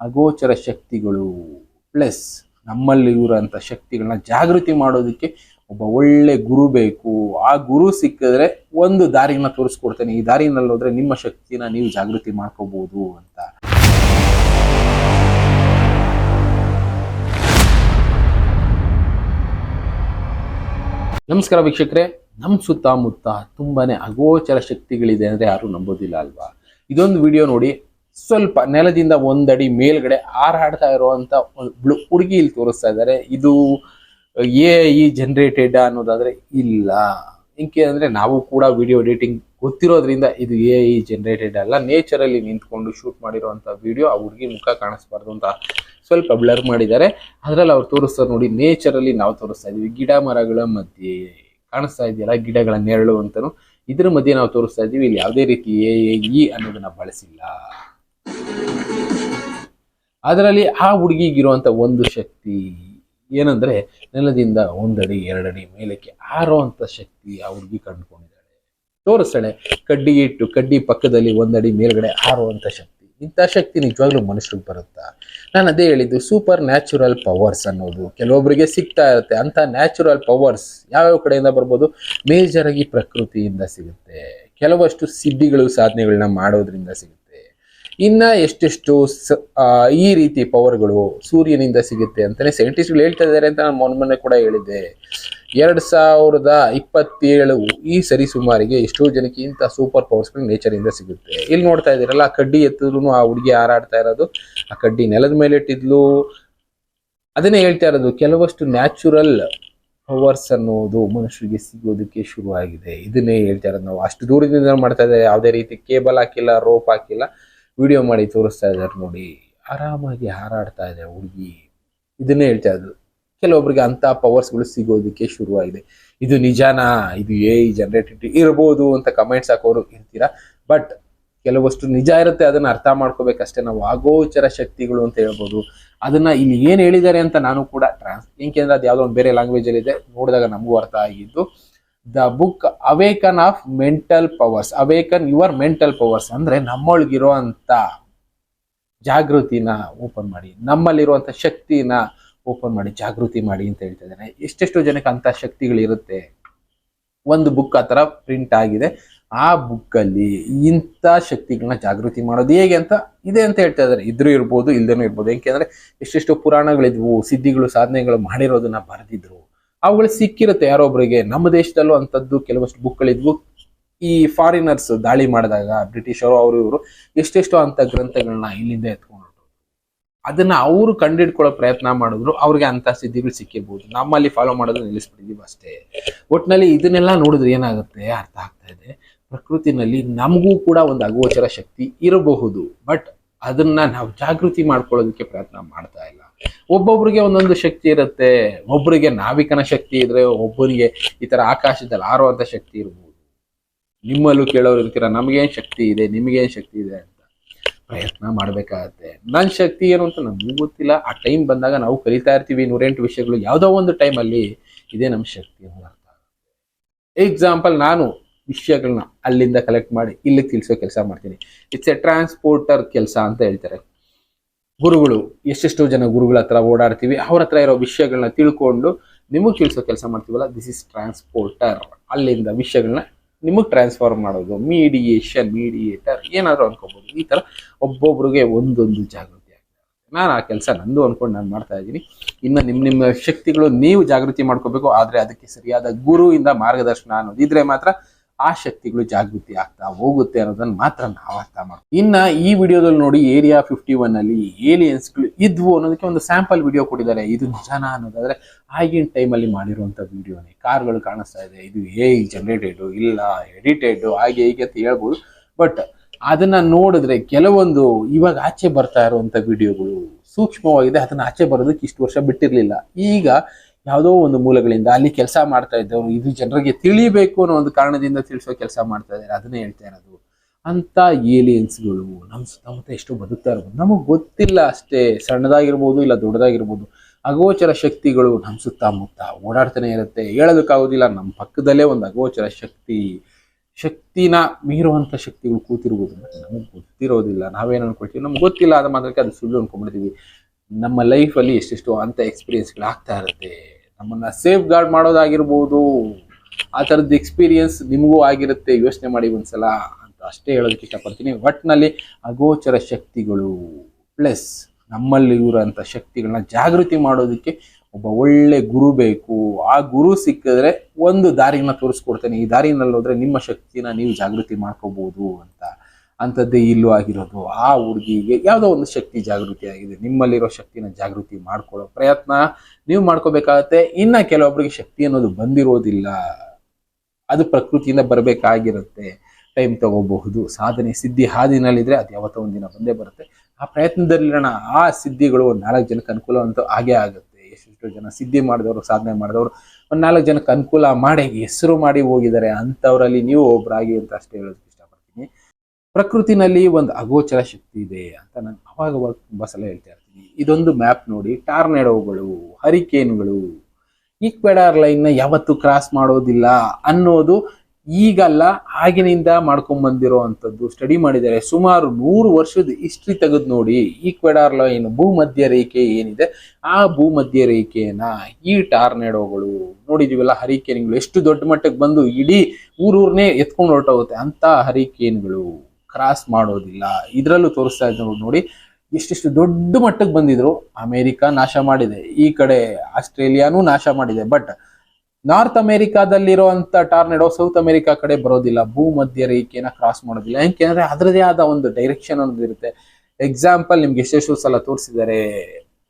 ಅಗೋಚರ ಶಕ್ತಿಗಳು ಪ್ಲಸ್ ನಮ್ಮಲ್ಲಿ ಇರುವಂಥ ಶಕ್ತಿಗಳನ್ನ ಜಾಗೃತಿ ಮಾಡೋದಕ್ಕೆ ಒಬ್ಬ ಒಳ್ಳೆ ಗುರು ಬೇಕು. ಆ ಗುರು ಸಿಕ್ಕಿದ್ರೆ ಒಂದು ದಾರಿನ ತೋರಿಸ್ಕೊಡ್ತೇನೆ. ಈ ದಾರಿನಲ್ಲಿ ಹೋದ್ರೆ ನಿಮ್ಮ ಶಕ್ತಿನ ನೀವು ಜಾಗೃತಿ ಮಾಡ್ಕೋಬಹುದು ಅಂತ. ನಮಸ್ಕಾರ ವೀಕ್ಷಕರೇ. ನಮ್ಮ ಸುತ್ತಮುತ್ತ ತುಂಬಾನೇ ಅಗೋಚರ ಶಕ್ತಿಗಳಿದೆ ಅಂದ್ರೆ ಯಾರು ನಂಬೋದಿಲ್ಲ ಅಲ್ವಾ? ಇದೊಂದು ವಿಡಿಯೋ ನೋಡಿ ಸ್ವಲ್ಪ ನೆಲದಿಂದ ಒಂದಡಿ ಮೇಲ್ಗಡೆ ಹಾರಾಡ್ತಾ ಇರುವಂತ ಒಬ್ಳು ಹುಡುಗಿ ಇಲ್ಲಿ ತೋರಿಸ್ತಾ ಇದ್ದಾರೆ. ಇದು ಎ ಇ ಜನರೇಟೆಡ್ ಅನ್ನೋದಾದ್ರೆ ಇಲ್ಲ. ಇಂಕೆ ಅಂದ್ರೆ ನಾವು ಕೂಡ ವಿಡಿಯೋ ಎಡಿಟಿಂಗ್ ಗೊತ್ತಿರೋದ್ರಿಂದ ಇದು ಎ ಇ ಜನರೇಟೆಡ್ ಅಲ್ಲ. ನೇಚರಲ್ಲಿ ನಿಂತ್ಕೊಂಡು ಶೂಟ್ ಮಾಡಿರುವಂತ ವಿಡಿಯೋ ಆ ಹುಡುಗಿ ಮುಖ ಕಾಣಿಸ್ಬಾರ್ದು ಅಂತ ಸ್ವಲ್ಪ ಬ್ಲರ್ ಮಾಡಿದ್ದಾರೆ. ಅದ್ರಲ್ಲಿ ಅವ್ರು ತೋರಿಸ್ತಾರೆ ನೋಡಿ ನೇಚರಲ್ಲಿ ನಾವು ತೋರಿಸ್ತಾ ಇದೀವಿ. ಗಿಡ ಮರಗಳ ಮಧ್ಯೆ ಕಾಣಿಸ್ತಾ ಇದೆಯಲ್ಲ, ಗಿಡಗಳ ನೆರಳು ಅಂತಾನು. ಇದ್ರ ಮಧ್ಯೆ ನಾವು ತೋರಿಸ್ತಾ ಇದೀವಿ. ಇಲ್ಲಿ ಯಾವುದೇ ರೀತಿ ಎ ಇ ಅನ್ನೋದನ್ನ ಬಳಸಿಲ್ಲ. ಅದರಲ್ಲಿ ಆ ಹುಡುಗಿಗಿರುವಂಥ ಒಂದು ಶಕ್ತಿ ಏನಂದ್ರೆ ನೆಲದಿಂದ ಒಂದಡಿ, ಎರಡಡಿ ಮೇಲಕ್ಕೆ ಆರೋವಂಥ ಶಕ್ತಿ ಆ ಹುಡುಗಿ ಕಂಡುಕೊಂಡಿದ್ದಾಳೆ. ತೋರಿಸ್ತಾಳೆ, ಕಡ್ಡಿ ಇಟ್ಟು ಕಡ್ಡಿ ಪಕ್ಕದಲ್ಲಿ ಒಂದಡಿ ಮೇಲ್ಗಡೆ ಹಾರುವಂಥ ಶಕ್ತಿ. ಇಂಥ ಶಕ್ತಿ ನಿಜವಾಗ್ಲೂ ಮನುಷ್ಯರಿಗೆ ಬರುತ್ತಾ? ನಾನು ಅದೇ ಹೇಳಿದ್ದು ಸೂಪರ್ ನ್ಯಾಚುರಲ್ ಪವರ್ಸ್ ಅನ್ನೋದು. ಕೆಲವೊಬ್ಬರಿಗೆ ಸಿಗ್ತಾ ಇರುತ್ತೆ. ಅಂತ ನ್ಯಾಚುರಲ್ ಪವರ್ಸ್ ಯಾವ್ಯಾವ ಕಡೆಯಿಂದ ಬರ್ಬೋದು? ಮೇಜರ್ ಆಗಿ ಪ್ರಕೃತಿಯಿಂದ ಸಿಗುತ್ತೆ. ಕೆಲವಷ್ಟು ಸಿದ್ಧಿಗಳು, ಸಾಧನೆಗಳನ್ನ ಮಾಡೋದ್ರಿಂದ ಸಿಗುತ್ತೆ. ಇನ್ನ ಎಷ್ಟೆಷ್ಟು ಈ ರೀತಿ ಪವರ್ಗಳು ಸೂರ್ಯನಿಂದ ಸಿಗುತ್ತೆ ಅಂತಾನೆ ಸೈಂಟಿಸ್ಟ್ಗಳು ಹೇಳ್ತಾ ಇದ್ದಾರೆ ಅಂತ ನಾನು ಮೊನ್ನೆ ಕೂಡ ಹೇಳಿದ್ದೆ. ಎರಡ್ ಸಾವಿರದ ಇಪ್ಪತ್ತೇಳು ಈ ಸರಿ ಸುಮಾರಿಗೆ ಎಷ್ಟೋ ಜನಕ್ಕೆ ಇಂಥ ಸೂಪರ್ ಪವರ್ಸ್ಗಳು ನೇಚರಿಂದ ಸಿಗುತ್ತೆ. ಇಲ್ಲಿ ನೋಡ್ತಾ ಇದ್ದೀರಲ್ಲ, ಆ ಕಡ್ಡಿ ಎತ್ತಿದ್ರು ಆ ಹುಡುಗಿ ಹಾರಾಡ್ತಾ ಇರೋದು, ಆ ಕಡ್ಡಿ ನೆಲದ ಮೇಲೆ ಇಟ್ಟಿದ್ಲು. ಅದನ್ನೇ ಹೇಳ್ತಾ ಇರೋದು, ಕೆಲವಷ್ಟು ನ್ಯಾಚುರಲ್ ಪವರ್ಸ್ ಅನ್ನೋದು ಮನುಷ್ಯರಿಗೆ ಸಿಗೋದಕ್ಕೆ ಶುರುವಾಗಿದೆ. ಇದನ್ನೇ ಹೇಳ್ತಾ ಇರೋದು ನಾವು. ಅಷ್ಟು ದೂರದಿಂದ ಮಾಡ್ತಾ ಇದ್ದಾರೆ. ಯಾವುದೇ ರೀತಿ ಕೇಬಲ್ ಹಾಕಿಲ್ಲ ರೋಪ್ ಹಾಕಿಲ್ಲ. ವಿಡಿಯೋ ಮಾಡಿ ತೋರಿಸ್ತಾ ಇದ್ದಾರೆ ನೋಡಿ. ಆರಾಮಾಗಿ ಹಾರಾಡ್ತಾ ಇದೆ ಹುಡುಗಿ. ಇದನ್ನೇ ಹೇಳ್ತಾ ಇದ್ರು ಕೆಲವೊಬ್ಬರಿಗೆ ಅಂಥ ಪವರ್ಸ್ಗಳು ಸಿಗೋದಕ್ಕೆ ಶುರುವಾಗಿದೆ. ಇದು ನಿಜಾನಾ? ಇದು ಏ ಜನರೇಟೆಡ್ ಇರ್ಬೋದು ಅಂತ ಕಮೆಂಟ್ಸ್ ಹಾಕೋರು ಇರ್ತೀರಾ? ಬಟ್ ಕೆಲವಷ್ಟು ನಿಜ ಇರುತ್ತೆ, ಅದನ್ನ ಅರ್ಥ ಮಾಡ್ಕೋಬೇಕಷ್ಟೇ. ನಾವು ಆಗೋಚರ ಶಕ್ತಿಗಳು ಅಂತ ಹೇಳ್ಬೋದು. ಅದನ್ನ ಇಲ್ಲಿ ಏನು ಹೇಳಿದ್ದಾರೆ ಅಂತ ನಾನು ಕೂಡ ಟ್ರಾನ್ಸ್ ಏಕೆಂದ್ರೆ ಅದು ಯಾವುದೋ ಒಂದು ಬೇರೆ ಲ್ಯಾಂಗ್ವೇಜಲ್ಲಿದೆ ನೋಡಿದಾಗ ನಮಗೂ ಅರ್ಥ ಆಗಿದ್ದು. The book awaken of mental powers. Awaken your mental powers ಅಂದ್ರೆ ನಮ್ಮೊಳಗಿರೋ ಅಂತ ಜಾಗೃತಿನ ಓಪನ್ ಮಾಡಿ, ನಮ್ಮಲ್ಲಿರುವಂತ ಶಕ್ತಿನ ಓಪನ್ ಮಾಡಿ, ಜಾಗೃತಿ ಮಾಡಿ ಅಂತ ಹೇಳ್ತಾ ಇದ್ದಾರೆ. ಎಷ್ಟೆಷ್ಟು ಜನಕ್ಕೆ ಅಂತ ಶಕ್ತಿಗಳಿರುತ್ತೆ. ಒಂದು ಬುಕ್ ಆ ಥರ ಪ್ರಿಂಟ್ ಆಗಿದೆ. ಆ ಬುಕ್ ಅಲ್ಲಿ ಇಂಥ ಶಕ್ತಿಗಳನ್ನ ಜಾಗೃತಿ ಮಾಡೋದು ಹೇಗೆ ಅಂತ ಇದೆ ಅಂತ ಹೇಳ್ತಾ ಇದ್ದಾರೆ. ಇದ್ರೂ ಇರ್ಬೋದು, ಇಲ್ದೇನೂ ಇರ್ಬೋದು. ಏಕೆಂದ್ರೆ ಎಷ್ಟೆಷ್ಟು ಪುರಾಣಗಳಿದ್ವು, ಸಿದ್ಧಿಗಳು, ಸಾಧನೆಗಳು ಮಾಡಿರೋದನ್ನ ಬರೆದಿದ್ರು. ಅವುಗಳು ಸಿಕ್ಕಿರುತ್ತೆ. ಯಾರೊಬ್ಬರಿಗೆ ನಮ್ಮ ದೇಶದಲ್ಲೂ ಅಂಥದ್ದು ಕೆಲವಷ್ಟು ಬುಕ್ಗಳಿದ್ವು. ಈ ಫಾರಿನರ್ಸ್ ದಾಳಿ ಮಾಡಿದಾಗ ಬ್ರಿಟಿಷರು ಅವರು ಇವರು ಎಷ್ಟೆಷ್ಟೋ ಅಂತ ಗ್ರಂಥಗಳನ್ನ ಇಲ್ಲಿಂದ ಎತ್ಕೊಂಡು ಅದನ್ನ ಅವರು ಕಂಡಿಡ್ಕೊಳ್ಳೋ ಪ್ರಯತ್ನ ಮಾಡಿದ್ರು. ಅವ್ರಿಗೆ ಅಂತ ಸಿದ್ಧಿಗಳು ಸಿಕ್ಕಿರ್ಬೋದು. ನಮ್ಮಲ್ಲಿ ಫಾಲೋ ಮಾಡೋದು ನಿಲ್ಲಿಸ್ಬಿಟ್ಟಿದೀವಿ ಅಷ್ಟೇ. ಒಟ್ಟಿನಲ್ಲಿ ಇದನ್ನೆಲ್ಲ ನೋಡಿದ್ರೆ ಏನಾಗುತ್ತೆ? ಅರ್ಥ ಆಗ್ತಾ ಇದೆ. ಪ್ರಕೃತಿನಲ್ಲಿ ನಮಗೂ ಕೂಡ ಒಂದು ಅಗೋಚರ ಶಕ್ತಿ ಇರಬಹುದು. ಬಟ್ ಅದನ್ನ ನಾವು ಜಾಗೃತಿ ಮಾಡ್ಕೊಳ್ಳೋದಕ್ಕೆ ಪ್ರಯತ್ನ ಮಾಡ್ತಾ ಇಲ್ಲ. ಒಬ್ಬೊಬ್ರಿಗೆ ಒಂದೊಂದು ಶಕ್ತಿ ಇರುತ್ತೆ. ಒಬ್ಬರಿಗೆ ನಾವಿಕನ ಶಕ್ತಿ ಇದ್ರೆ ಒಬ್ಬರಿಗೆ ಈ ತರ ಆಕಾಶದಲ್ಲಿ ಹಾರುವಂತ ಶಕ್ತಿ ಇರ್ಬೋದು. ನಿಮ್ಮಲ್ಲೂ ಕೇಳೋರು ಇರ್ತೀರ, ನಮಗೇನ್ ಶಕ್ತಿ ಇದೆ, ನಿಮಗೇನ್ ಶಕ್ತಿ ಇದೆ ಅಂತ. ಪ್ರಯತ್ನ ಮಾಡ್ಬೇಕಾಗತ್ತೆ. ನನ್ನ ಶಕ್ತಿ ಏನು ಅಂತ ನಮಗೂ ಗೊತ್ತಿಲ್ಲ. ಆ ಟೈಮ್ ಬಂದಾಗ ನಾವು ಕಲಿತಾ ಇರ್ತೀವಿ ನೂರೆಂಟು ವಿಷಯಗಳು. ಯಾವುದೋ ಒಂದು ಟೈಮಲ್ಲಿ ಇದೇ ನಮ್ಮ ಶಕ್ತಿ ಅಂತ ಅರ್ಥ ಎಕ್ಸಾಂಪಲ್ ನಾನು ವಿಷಯಗಳನ್ನ ಅಲ್ಲಿಂದ ಕಲೆಕ್ಟ್ ಮಾಡಿ ಇಲ್ಲಿ ತಿಳಿಸೋ ಕೆಲಸ ಮಾಡ್ತೀನಿ. ಇಟ್ಸ್ ಎ ಟ್ರಾನ್ಸ್ಪೋರ್ಟರ್ ಕೆಲಸ ಅಂತ ಹೇಳ್ತಾರೆ. ಗುರುಗಳು, ಎಷ್ಟೆಷ್ಟು ಜನ ಗುರುಗಳ ಹತ್ರ ಓಡಾಡ್ತೀವಿ, ಅವ್ರ ಹತ್ರ ಇರೋ ವಿಷಯಗಳನ್ನ ತಿಳ್ಕೊಂಡು ನಿಮಗೆ ತಿಳಿಸೋ ಕೆಲಸ ಮಾಡ್ತೀವಲ್ಲ ದಿಸ್ ಇಸ್ ಟ್ರಾನ್ಸ್ಪೋರ್ಟರ್ ಅಲ್ಲಿಂದ ವಿಷಯಗಳನ್ನ ನಿಮಗೆ ಟ್ರಾನ್ಸ್ಫರ್ ಮಾಡೋದು ಮೀಡಿಯೇಷನ್ ಮೀಡಿಯೇಟರ್ ಏನಾದರೂ ಅನ್ಕೋಬಹುದು ಈ ತರ ಒಬ್ಬೊಬ್ರಿಗೆ ಒಂದೊಂದು ಜಾಗೃತಿ ಆಗ್ತದೆ ನಾನು ಆ ಕೆಲಸ ನಂದು ಅನ್ಕೊಂಡು ನಾನು ಮಾಡ್ತಾ ಇದ್ದೀನಿ. ಇನ್ನು ನಿಮ್ಮ ನಿಮ್ಮ ಶಕ್ತಿಗಳು ನೀವು ಜಾಗೃತಿ ಮಾಡ್ಕೋಬೇಕು, ಆದ್ರೆ ಅದಕ್ಕೆ ಸರಿಯಾದ ಗುರುವಿಂದ ಮಾರ್ಗದರ್ಶನ ಅನ್ನೋದು ಇದ್ರೆ ಮಾತ್ರ ಆ ಶಕ್ತಿಗಳು ಜಾಗೃತಿ ಆಗ್ತಾ ಹೋಗುತ್ತೆ ಅನ್ನೋದನ್ನ ಮಾತ್ರ ನಾವು ಅರ್ಥ ಮಾಡ್ತೀವಿ ಇನ್ನ ಈ ವಿಡಿಯೋದಲ್ಲಿ ನೋಡಿ ಏರಿಯಾ ಫಿಫ್ಟಿ ಒನ್ ಅಲ್ಲಿ ಏಲಿಯನ್ಸ್ಗಳು ಇದ್ವು ಅನ್ನೋದಕ್ಕೆ ಒಂದು ಸ್ಯಾಂಪಲ್ ವಿಡಿಯೋ ಕೊಟ್ಟಿದ್ದಾರೆ. ಇದು ನಿಜಾನ ಅನ್ನೋದಾದ್ರೆ ಆಗಿನ ಟೈಮಲ್ಲಿ ಮಾಡಿರುವಂತ ವಿಡಿಯೋನೇ. ಕಾರ್ಗಳು ಕಾಣಿಸ್ತಾ ಇದೆ. ಇದು ಏ ಜನರೇಟೆಡ್ ಇಲ್ಲ ಎಡಿಟೆಡ್ ಹಾಗೆ ಹೀಗೆ ಅಂತ ಹೇಳ್ಬೋದು. ಬಟ್ ಅದನ್ನ ನೋಡಿದ್ರೆ ಕೆಲವೊಂದು ಇವಾಗ ಆಚೆ ಬರ್ತಾ ಇರುವಂತ ವಿಡಿಯೋಗಳು ಸೂಕ್ಷ್ಮವಾಗಿದೆ. ಅದನ್ನ ಆಚೆ ಬರೋದಕ್ಕೆ ಇಷ್ಟು ವರ್ಷ ಬಿಟ್ಟಿರ್ಲಿಲ್ಲ. ಈಗ ಯಾವುದೋ ಒಂದು ಮೂಲಗಳಿಂದ ಅಲ್ಲಿ ಕೆಲಸ ಮಾಡ್ತಾ ಇದ್ದವರು, ಇದು ಜನರಿಗೆ ತಿಳಿಬೇಕು ಅನ್ನೋ ಒಂದು ಕಾರಣದಿಂದ ತಿಳಿಸೋ ಕೆಲಸ ಮಾಡ್ತಾ ಇದ್ದಾರೆ. ಅದನ್ನೇ ಹೇಳ್ತಾ ಇರೋದು. ಅಂತ ಏಲಿಯನ್ಸ್ಗಳು ನಮ್ಮ ಸುತ್ತಮುತ್ತ ಎಷ್ಟು ಬದುಕ್ತಾ ಇರ್ಬೋದು. ನಮಗೆ ಗೊತ್ತಿಲ್ಲ ಅಷ್ಟೇ. ಸಣ್ಣದಾಗಿರ್ಬೋದು ಇಲ್ಲ ದೊಡ್ಡದಾಗಿರ್ಬೋದು. ಅಗೋಚರ ಶಕ್ತಿಗಳು ನಮ್ಮ ಸುತ್ತಮುತ್ತ ಓಡಾಡ್ತಾನೆ ಇರುತ್ತೆ. ಹೇಳೋದಕ್ಕಾಗೋದಿಲ್ಲ. ನಮ್ಮ ಪಕ್ಕದಲ್ಲೇ ಒಂದು ಅಗೋಚರ ಶಕ್ತಿ, ಶಕ್ತಿನ ಮೀರುವಂಥ ಶಕ್ತಿಗಳು ಕೂತಿರ್ಬೋದು. ನಮಗೆ ಗೊತ್ತಿರೋದಿಲ್ಲ. ನಾವೇನು ಅನ್ಕೊಳ್ತೀವಿ? ನಮ್ಗೆ ಗೊತ್ತಿಲ್ಲ. ಅದ ಮಾತ್ರಕ್ಕೆ ಅದು ಸುಳ್ಳು ಅನ್ಕೊಂಡ್ಬಿಡ್ತೀವಿ. ನಮ್ಮ ಲೈಫಲ್ಲಿ ಎಷ್ಟೆಷ್ಟು ಅಂಥ ಎಕ್ಸ್ಪೀರಿಯನ್ಸ್ಗಳು ಆಗ್ತಾ ಇರುತ್ತೆ. ನಮ್ಮನ್ನ ಸೇಫ್ ಗಾರ್ಡ್ ಮಾಡೋದಾಗಿರ್ಬೋದು, ಆ ಥರದ್ದು ಎಕ್ಸ್ಪೀರಿಯನ್ಸ್ ನಿಮಗೂ ಆಗಿರುತ್ತೆ, ಯೋಚನೆ ಮಾಡಿ ಒಂದ್ಸಲ ಅಂತ ಅಷ್ಟೇ ಹೇಳೋದಕ್ಕೆ ಇಷ್ಟಪಡ್ತೀನಿ. ಒಟ್ಟಿನಲ್ಲಿ ಅಗೋಚರ ಶಕ್ತಿಗಳು ಪ್ಲಸ್ ನಮ್ಮಲ್ಲಿ ಇರುವಂಥ ಶಕ್ತಿಗಳನ್ನ ಜಾಗೃತಿ ಮಾಡೋದಕ್ಕೆ ಒಬ್ಬ ಒಳ್ಳೆ ಗುರು ಬೇಕು. ಆ ಗುರು ಸಿಕ್ಕಿದ್ರೆ ಒಂದು ದಾರಿನ ತೋರಿಸ್ಕೊಡ್ತೇನೆ. ಈ ದಾರಿನಲ್ಲಿ ಹೋದ್ರೆ ನಿಮ್ಮ ಶಕ್ತಿನ ನೀವು ಜಾಗೃತಿ ಮಾಡ್ಕೋಬಹುದು ಅಂತ ಅಂಥದ್ದೇ ಇಲ್ಲೂ ಆಗಿರೋದು. ಆ ಹುಡುಗಿಗೆ ಯಾವುದೋ ಒಂದು ಶಕ್ತಿ ಜಾಗೃತಿ ಆಗಿದೆ. ನಿಮ್ಮಲ್ಲಿರೋ ಶಕ್ತಿನ ಜಾಗೃತಿ ಮಾಡ್ಕೊಳ್ಳೋ ಪ್ರಯತ್ನ ನೀವು ಮಾಡ್ಕೋಬೇಕಾಗತ್ತೆ. ಇನ್ನ ಕೆಲವೊಬ್ಬರಿಗೆ ಶಕ್ತಿ ಅನ್ನೋದು ಬಂದಿರೋದಿಲ್ಲ. ಅದು ಪ್ರಕೃತಿಯಿಂದ ಬರಬೇಕಾಗಿರುತ್ತೆ. ಟೈಮ್ ತಗೋಬಹುದು. ಸಾಧನೆ ಸಿದ್ಧಿ ಹಾದಿನಲ್ಲಿದ್ರೆ ಅದು ಯಾವತ್ತೋ ಒಂದಿನ ಬಂದೇ ಬರುತ್ತೆ. ಆ ಪ್ರಯತ್ನದಲ್ಲಿರೋಣ ಆ ಸಿದ್ಧಿಗಳು ಒಂದು ನಾಲ್ಕು ಜನಕ್ಕೆ ಅನುಕೂಲ ಅಂತೂ ಆಗೇ ಆಗುತ್ತೆ. ಎಷ್ಟೆಷ್ಟು ಜನ ಸಿದ್ಧಿ ಮಾಡಿದವರು, ಸಾಧನೆ ಮಾಡಿದವರು, ಒಂದು ನಾಲ್ಕು ಜನಕ್ಕೆ ಅನುಕೂಲ ಮಾಡಿ, ಹೆಸರು ಮಾಡಿ ಹೋಗಿದ್ದಾರೆ. ಅಂಥವರಲ್ಲಿ ನೀವು ಒಬ್ಬರಾಗಿ ಅಂತ ಅಷ್ಟೇ ಇಷ್ಟಪಡ್ತೀನಿ ಪ್ರಕೃತಿನಲ್ಲಿ ಒಂದು ಅಗೋಚರ ಶಕ್ತಿ ಇದೆ ಅಂತ ನಾನು ಅವಾಗ ಅವಾಗ ತುಂಬಾ ಸಲ ಹೇಳ್ತಾ ಇರ್ತೀನಿ. ಇದೊಂದು ಮ್ಯಾಪ್ ನೋಡಿ, ಟಾರ್ನೆಡೋಗಳು, ಹರಿಕೇನ್ಗಳು, ಈಕ್ವೆಡಾರ್ ಲೈನ್ನ ಯಾವತ್ತು ಕ್ರಾಸ್ ಮಾಡೋದಿಲ್ಲ ಅನ್ನೋದು ಈಗಲ್ಲ ಆಗಿನಿಂದ ಮಾಡ್ಕೊಂಡ್ ಬಂದಿರೋ ಅಂಥದ್ದು ಸ್ಟಡಿ ಮಾಡಿದ್ದಾರೆ. ಸುಮಾರು ನೂರು ವರ್ಷದ ಹಿಸ್ಟ್ರಿ ತೆಗೆದು ನೋಡಿ, ಈಕ್ವೆಡಾರ್ ಲೈನ್ ಭೂಮಧ್ಯ ರೇಖೆ ಏನಿದೆ, ಆ ಭೂಮಧ್ಯ ರೇಖೆಯನ್ನ, ಈ ಟಾರ್ನೆಡೋಗಳು ನೋಡಿದೀವಲ್ಲ, ಹರಿಕೇನ್ಗಳು ಎಷ್ಟು ದೊಡ್ಡ ಮಟ್ಟಕ್ಕೆ ಬಂದು ಇಡೀ ಊರೂರ್ನೇ ಎತ್ಕೊಂಡು ಹೊರಟೋಗುತ್ತೆ ಅಂತ ಹರಿಕೇನ್ಗಳು. ಕ್ರಾಸ್ ಮಾಡೋದಿಲ್ಲ. ಇದರಲ್ಲೂ ತೋರಿಸ್ತಾ ಇದ್ರು ನೋಡಿ, ಎಷ್ಟೆಷ್ಟು ದೊಡ್ಡ ಮಟ್ಟಕ್ಕೆ ಬಂದಿದ್ರು. ಅಮೆರಿಕ ನಾಶ ಮಾಡಿದೆ. ಈ ಕಡೆ ಆಸ್ಟ್ರೇಲಿಯಾನು ನಾಶ ಮಾಡಿದೆ. ಬಟ್ ನಾರ್ತ್ ಅಮೆರಿಕಾದಲ್ಲಿರುವಂತ ಟಾರ್ನೆಡೋ ಸೌತ್ ಅಮೆರಿಕಾ ಕಡೆ ಬರೋದಿಲ್ಲ. ಭೂಮಧ್ಯ ರೇಖೆಯನ್ನ ಕ್ರಾಸ್ ಮಾಡೋದಿಲ್ಲ. ಯಾಕೆಂದ್ರೆ ಅದರದೇ ಆದ ಒಂದು ಡೈರೆಕ್ಷನ್ ಅನ್ನೋದು ಇರುತ್ತೆ. ಎಕ್ಸಾಂಪಲ್ ನಿಮ್ಗೆ ಎಷ್ಟೆಷ್ಟು ಸಲ ತೋರಿಸಿದ್ದಾರೆ.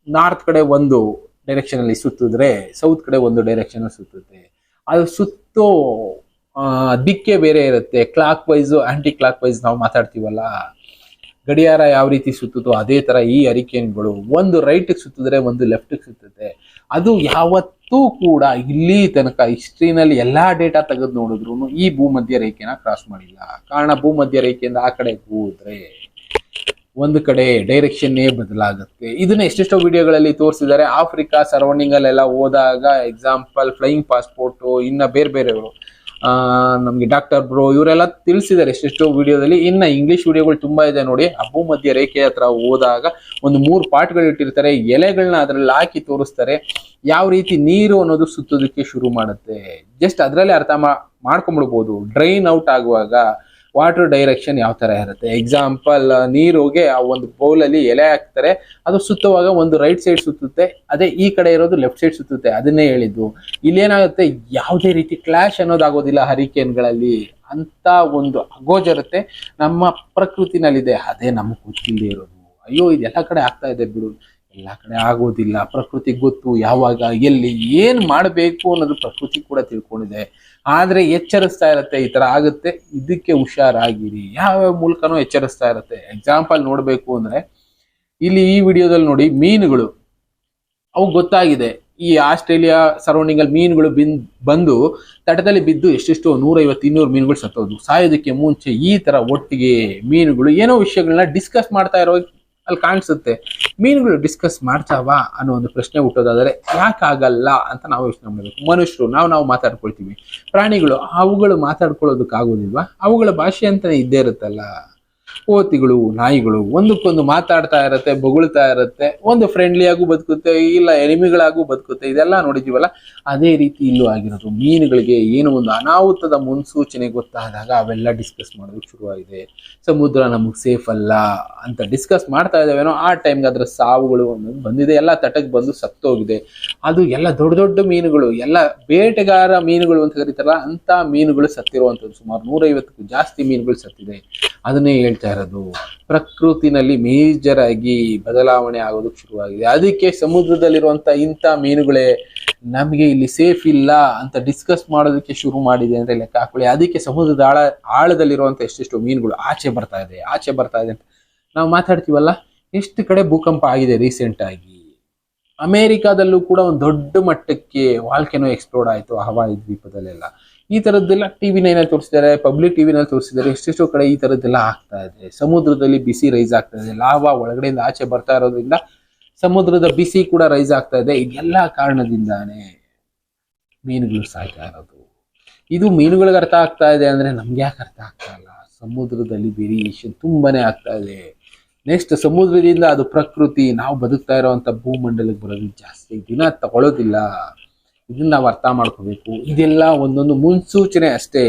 ನಾರ್ತ್ ಕಡೆ ಒಂದು ಡೈರೆಕ್ಷನ್ ಅಲ್ಲಿ ಸುತ್ತಿದ್ರೆ, ಸೌತ್ ಕಡೆ ಒಂದು ಡೈರೆಕ್ಷನ್ ಸುತ್ತುತ್ತೆ ಅದು ಸುತ್ತೋ ದಿಕ್ಕೆ ಬೇರೆ ಇರುತ್ತೆ. Clockwise anticlockwise ನಾವು ಮಾತಾಡ್ತೀವಲ್ಲ, ಗಡಿಯಾರ ಯಾವ ರೀತಿ ಸುತ್ತುತ್ತೋ ಅದೇ ತರ ಈ ಹರಿಕೇನ್ಗಳು ಒಂದು ರೈಟ್ ಸುತ್ತಿದ್ರೆ ಒಂದು ಲೆಫ್ಟ್ ಸುತ್ತುತ್ತೆ. ಅದು ಯಾವತ್ತೂ ಕೂಡ ಇಲ್ಲಿ ತನಕ ಹಿಸ್ಟ್ರಿನಲ್ಲಿ ಎಲ್ಲಾ ಡೇಟಾ ತೆಗೆದು ನೋಡಿದ್ರು ಈ ಭೂಮಧ್ಯ ರೇಖೆನ ಕ್ರಾಸ್ ಮಾಡಿಲ್ಲ. ಕಾರಣ ಭೂಮಧ್ಯ ರೇಖೆಯಿಂದ ಆ ಕಡೆ ಹೋದ್ರೆ ಒಂದು ಕಡೆ ಡೈರೆಕ್ಷನ್ನೇ ಬದಲಾಗುತ್ತೆ. ಇದನ್ನ ಎಷ್ಟೆಷ್ಟೋ ವಿಡಿಯೋಗಳಲ್ಲಿ ತೋರಿಸಿದ್ದಾರೆ. ಆಫ್ರಿಕಾ ಸರೌಂಡಿಂಗ್ ಅಲ್ಲೆಲ್ಲ ಹೋದಾಗ ಎಕ್ಸಾಂಪಲ್ ಫ್ಲೈಯಿಂಗ್ ಪಾಸ್ಪೋರ್ಟ್ ಇನ್ನ ಬೇರೆ ಬೇರೆಯವರು ನಮ್ಗೆ ಡಾಕ್ಟರ್ ಬ್ರೋ ಇವರೆಲ್ಲ ತಿಳಿಸಿದ್ದಾರೆ ಎಷ್ಟೆಷ್ಟೋ ವಿಡಿಯೋದಲ್ಲಿ. ಇನ್ನ ಇಂಗ್ಲಿಷ್ ವಿಡಿಯೋಗಳು ತುಂಬಾ ಇದೆ ನೋಡಿ. ಹಬ್ಬು ಮಧ್ಯ ರೇಖೆ ಹತ್ರ ಹೋದಾಗ ಒಂದು ಮೂರು ಪಾಟ್ಗಳು ಇಟ್ಟಿರ್ತಾರೆ. ಎಲೆಗಳನ್ನ ಅದರಲ್ಲಿ ಹಾಕಿ ತೋರಿಸ್ತಾರೆ. ಯಾವ ರೀತಿ ನೀರು ಅನ್ನೋದು ಸುತ್ತೋದಕ್ಕೆ ಶುರು ಮಾಡುತ್ತೆ. ಜಸ್ಟ್ ಅದರಲ್ಲೇ ಅರ್ಥ ಮಾಡ್ಕೊಂಡ್ಬಿಡ್ಬೋದು ಡ್ರೈನ್ ಔಟ್ ಆಗುವಾಗ ವಾಟರ್ ಡೈರೆಕ್ಷನ್ ಯಾವ ತರ ಇರುತ್ತೆ? ಎಕ್ಸಾಂಪಲ್ ನೀರುಗೆ ಆ ಒಂದು ಬೌಲ್ ಅಲ್ಲಿ ಎಲೆ ಹಾಕ್ತಾರೆ, ಅದು ಸುತ್ತುವಾಗ ಒಂದು ರೈಟ್ ಸೈಡ್ ಸುತ್ತುತ್ತೆ, ಅದೇ ಈ ಕಡೆ ಇರೋದು ಲೆಫ್ಟ್ ಸೈಡ್ ಸುತ್ತುತ್ತೆ, ಅದನ್ನೇ ಹೇಳಿದ್ದು. ಇಲ್ಲೇನಾಗುತ್ತೆ? ಯಾವುದೇ ರೀತಿ ಕ್ಲಾಶ್ ಅನ್ನೋದಾಗೋದಿಲ್ಲ ಹರಿಕೇನ್ಗಳಲ್ಲಿ. ಅಂತ ಒಂದು ಅಗೋಜರತೆ ನಮ್ಮ ಪ್ರಕೃತಿನಲ್ಲಿದೆ. ಅದೇ ನಮಗೆ ಗೊತ್ತಿಲ್ಲದೆ ಇರೋದು. ಅಯ್ಯೋ, ಇದೆಲ್ಲ ಕಡೆ ಆಗ್ತಾ ಇದೆ ಬಿಡು. ಎಲ್ಲ ಕಡೆ ಆಗೋದಿಲ್ಲ. ಪ್ರಕೃತಿ ಗೊತ್ತು ಯಾವಾಗ, ಎಲ್ಲಿ, ಏನು ಮಾಡಬೇಕು ಅನ್ನೋದು ಪ್ರಕೃತಿ ಕೂಡ ತಿಳ್ಕೊಂಡಿದೆ. ಆದರೆ ಎಚ್ಚರಿಸ್ತಾ ಇರತ್ತೆ, ಈ ತರ ಆಗುತ್ತೆ, ಇದಕ್ಕೆ ಹುಷಾರಾಗಿರಿ. ಯಾವ ಮೂಲಕನೂ ಎಚ್ಚರಿಸ್ತಾ ಇರತ್ತೆ. ಎಕ್ಸಾಂಪಲ್ ನೋಡಬೇಕು ಅಂದ್ರೆ, ಇಲ್ಲಿ ಈ ವಿಡಿಯೋದಲ್ಲಿ ನೋಡಿ, ಮೀನುಗಳು. ಅವು ಗೊತ್ತಾಗಿದೆ. ಈ ಆಸ್ಟ್ರೇಲಿಯಾ ಸರೌಂಡಿಂಗ್ ಅಲ್ಲಿ ಮೀನುಗಳು ಬಿನ್, ಬಂದು ತಟದಲ್ಲಿ ಬಿದ್ದು ಎಷ್ಟೆಷ್ಟು ನೂರೈವತ್ತು, ಇನ್ನೂರು ಮೀನುಗಳು ಸತ್ತೋದು ಸಾಯೋದಕ್ಕೆ ಮುಂಚೆ ಈ ತರ ಒಟ್ಟಿಗೆ ಮೀನುಗಳು ಏನೋ ವಿಷಯಗಳನ್ನ ಡಿಸ್ಕಸ್ ಮಾಡ್ತಾ ಇರೋ ಅಲ್ಲಿ ಕಾಣಿಸುತ್ತೆ. ಮೀನುಗಳು ಡಿಸ್ಕಸ್ ಮಾಡ್ತಾವ ಅನ್ನೋ ಒಂದು ಪ್ರಶ್ನೆ ಹುಟ್ಟೋದಾದರೆ ಯಾಕಾಗಲ್ಲ ಅಂತ ನಾವು ಯೋಚನೆ ಮಾಡಬೇಕು. ಮನುಷ್ಯರು, ನಾವು ನಾವು ಮಾತಾಡ್ಕೊಳ್ತೀವಿ. ಪ್ರಾಣಿಗಳು ಅವುಗಳು ಮಾತಾಡ್ಕೊಳ್ಳೋದಕ್ಕಾಗೋದಿಲ್ವಾ? ಅವುಗಳ ಭಾಷೆ ಅಂತಲೇ ಇದ್ದೇ ಇರುತ್ತಲ್ಲ. ಕೋತಿಗಳು ನಾಯಿಗಳು ಒಂದಕ್ಕೊಂದು ಮಾತಾಡ್ತಾ ಇರತ್ತೆ, ಬೊಗಳ್ತಾ ಇರತ್ತೆ, ಒಂದು ಫ್ರೆಂಡ್ಲಿಯಾಗೂ ಬದುಕುತ್ತೆ, ಇಲ್ಲ ಎನಿಮಿಗಳಾಗೂ ಬದುಕುತ್ತೆ, ಇದೆಲ್ಲ ನೋಡಿದೀವಲ್ಲ, ಅದೇ ರೀತಿ ಇಲ್ಲೂ ಆಗಿರೋದು. ಮೀನುಗಳಿಗೆ ಏನು ಒಂದು ಅನಾಹುತದ ಮುನ್ಸೂಚನೆ ಗೊತ್ತಾದಾಗ ಅವೆಲ್ಲ ಡಿಸ್ಕಸ್ ಮಾಡೋದಕ್ಕೆ ಶುರುವಾಗಿದೆ. ಸಮುದ್ರ ನಮಗೆ ಸೇಫ್ ಅಲ್ಲ ಅಂತ ಡಿಸ್ಕಸ್ ಮಾಡ್ತಾ ಇದ್ದಾವೇನೋ, ಆ ಟೈಮ್ಗೆ ಅದರ ಸಾವುಗಳು ಅನ್ನೋದು ಬಂದಿದೆ. ಎಲ್ಲ ತಟಕ್ಕೆ ಬಂದು ಸತ್ತೋಗಿದೆ. ಅದು ಎಲ್ಲ ದೊಡ್ಡ ದೊಡ್ಡ ಮೀನುಗಳು, ಎಲ್ಲ ಬೇಟೆಗಾರ ಮೀನುಗಳು ಅಂತ ಕರೀತಾರಲ್ಲ ಅಂತ ಮೀನುಗಳು ಸತ್ತಿರುವಂಥದ್ದು ಸುಮಾರು ನೂರೈವತ್ತಕ್ಕೂ ಜಾಸ್ತಿ ಮೀನುಗಳು ಸತ್ತಿದೆ. ಅದನ್ನೇ ಹೇಳ್ತಾ ಇರೋದು. ಪ್ರಕೃತಿನಲ್ಲಿ ಮೇಜರ್ ಆಗಿ ಬದಲಾವಣೆ ಆಗೋದಕ್ಕೆ ಶುರುವಾಗಿದೆ. ಅದಕ್ಕೆ ಸಮುದ್ರದಲ್ಲಿರುವಂತ ಇಂಥ ಮೀನುಗಳೇ ನಮಗೆ ಇಲ್ಲಿ ಸೇಫ್ ಇಲ್ಲ ಅಂತ ಡಿಸ್ಕಸ್ ಮಾಡೋದಕ್ಕೆ ಶುರು ಮಾಡಿದೆ ಅಂದ್ರೆ ಲೆಕ್ಕ ಹಾಕೊಳ್ಳಿ. ಅದಕ್ಕೆ ಸಮುದ್ರದ ಆಳ, ಆಳದಲ್ಲಿರುವಂತ ಎಷ್ಟೆಷ್ಟು ಮೀನುಗಳು ಆಚೆ ಬರ್ತಾ ಇದೆ, ಆಚೆ ಬರ್ತಾ ಇದೆ ಅಂತ. ನಾವು ಮಾತಾಡ್ತೀವಲ್ಲ, ಎಷ್ಟು ಕಡೆ ಭೂಕಂಪ ಆಗಿದೆ ರೀಸೆಂಟ್ ಆಗಿ? ಅಮೇರಿಕಾದಲ್ಲೂ ಕೂಡ ಒಂದು ದೊಡ್ಡ ಮಟ್ಟಕ್ಕೆ ವಾಲ್ಕೆನೋ ಎಕ್ಸ್ಪ್ಲೋರ್ಡ್ ಆಯಿತು, ಹವಾಯಿ ದ್ವೀಪದಲ್ಲೆಲ್ಲ. ಈ ತರದ್ದೆಲ್ಲ ಟಿವಿ ನೈನಲ್ಲಿ ತೋರಿಸಿದ್ದಾರೆ ಪಬ್ಲಿಕ್ ಟಿವಿನಲ್ಲಿ ತೋರಿಸಿದ್ದಾರೆ, ಎಷ್ಟೆಷ್ಟೋ ಕಡೆ ಈ ತರದ್ದೆಲ್ಲ ಆಗ್ತಾ ಇದೆ. ಸಮುದ್ರದಲ್ಲಿ ಬಿಸಿ ರೈಸ್ ಆಗ್ತಾ ಇದೆ, ಲಾವಾ ಒಳಗಡೆಯಿಂದ ಆಚೆ ಬರ್ತಾ ಇರೋದ್ರಿಂದ ಸಮುದ್ರದ ಬಿಸಿ ಕೂಡ ರೈಸ್ ಆಗ್ತಾ ಇದೆ. ಇದೆಲ್ಲ ಕಾರಣದಿಂದಾನೇ ಮೀನುಗಳು ಸಾಯ್ತಾ ಇರೋದು. ಇದು ಮೀನುಗಳಿಗೆ ಅರ್ಥ ಆಗ್ತಾ ಇದೆ ಅಂದ್ರೆ ನಮ್ಗೆ ಯಾಕೆ ಅರ್ಥ ಆಗ್ತಾ ಇಲ್ಲ? ಸಮುದ್ರದಲ್ಲಿ ವೇರಿಯೇಷನ್ ತುಂಬಾನೇ ಆಗ್ತಾ ಇದೆ. ನೆಕ್ಸ್ಟ್ ಸಮುದ್ರದಿಂದ ಅದು ಪ್ರಕೃತಿ, ನಾವು ಬದುಕ್ತಾ ಇರೋವಂಥ ಭೂಮಂಡಲಕ್ಕೆ ಬರೋದು ಜಾಸ್ತಿ. ದಿನ ತಗೊಳ್ಳೋದಿಲ್ಲ ಇದನ್ನ ನಾವು ಅರ್ಥ ಮಾಡ್ಕೋಬೇಕು. ಇದೆಲ್ಲ ಒಂದೊಂದು ಮುನ್ಸೂಚನೆ ಅಷ್ಟೇ.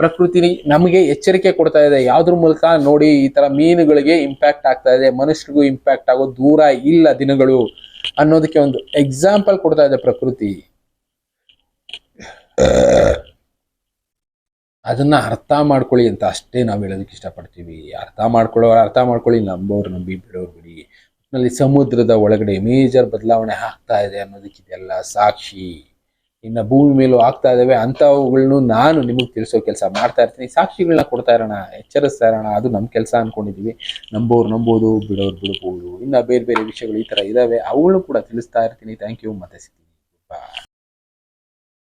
ಪ್ರಕೃತಿ ನಮಗೆ ಎಚ್ಚರಿಕೆ ಕೊಡ್ತಾ ಇದೆ. ಯಾವ್ದ್ರ ಮೂಲಕ ನೋಡಿ ಈ ತರ ಮೀನುಗಳಿಗೆ ಇಂಪ್ಯಾಕ್ಟ್ ಆಗ್ತಾ ಇದೆ, ಮನುಷ್ಯರಿಗೂ ಇಂಪ್ಯಾಕ್ಟ್ ಆಗೋ ದೂರ ಇಲ್ಲ ದಿನಗಳು ಅನ್ನೋದಕ್ಕೆ ಒಂದು ಎಕ್ಸಾಂಪಲ್ ಕೊಡ್ತಾ ಇದೆ ಪ್ರಕೃತಿ. ಅದನ್ನ ಅರ್ಥ ಮಾಡ್ಕೊಳ್ಳಿ ಅಂತ ಅಷ್ಟೇ ನಾವು ಹೇಳೋದಕ್ಕೆ ಇಷ್ಟಪಡ್ತೀವಿ. ಅರ್ಥ ಮಾಡ್ಕೊಳ್ಳೋರು ಅರ್ಥ ಮಾಡ್ಕೊಳ್ಳಿ, ನಂಬೋರು, ನಂಬಿ ಬಿಡೋರು ಬಿಡಿ. ಅಲ್ಲಿ ಸಮುದ್ರದ ಒಳಗಡೆ ಮೇಜರ್ ಬದಲಾವಣೆ ಆಗ್ತಾ ಇದೆ ಅನ್ನೋದಕ್ಕೆ ಇದೆಲ್ಲ ಸಾಕ್ಷಿ. ಇನ್ನು ಭೂಮಿ ಮೇಲೂ ಆಗ್ತಾ ಇದಾವೆ ಅಂಥವುಗಳನ್ನು ನಾನು ನಿಮಗೆ ತಿಳಿಸೋ ಕೆಲಸ ಮಾಡ್ತಾ ಇರ್ತೀನಿ. ಸಾಕ್ಷಿಗಳನ್ನ ಕೊಡ್ತಾ ಇರೋಣ, ಎಚ್ಚರಿಸ್ತಾ ಇರೋಣ, ಅದು ನಮ್ಮ ಕೆಲಸ ಅನ್ಕೊಂಡಿದೀವಿ. ನಂಬೋರು ನಂಬೋದು, ಬಿಡೋರು ಬಿಡ್ಬೋದು. ಇನ್ನು ಬೇರೆ ಬೇರೆ ವಿಷಯಗಳು ಈ ಥರ ಇದಾವೆ ಅವುಗಳನ್ನು ಕೂಡ ತಿಳಿಸ್ತಾ ಇರ್ತೀನಿ. ಥ್ಯಾಂಕ್ ಯು ಮತ್ತೆ ಸಿಗ್ತೀನಿ.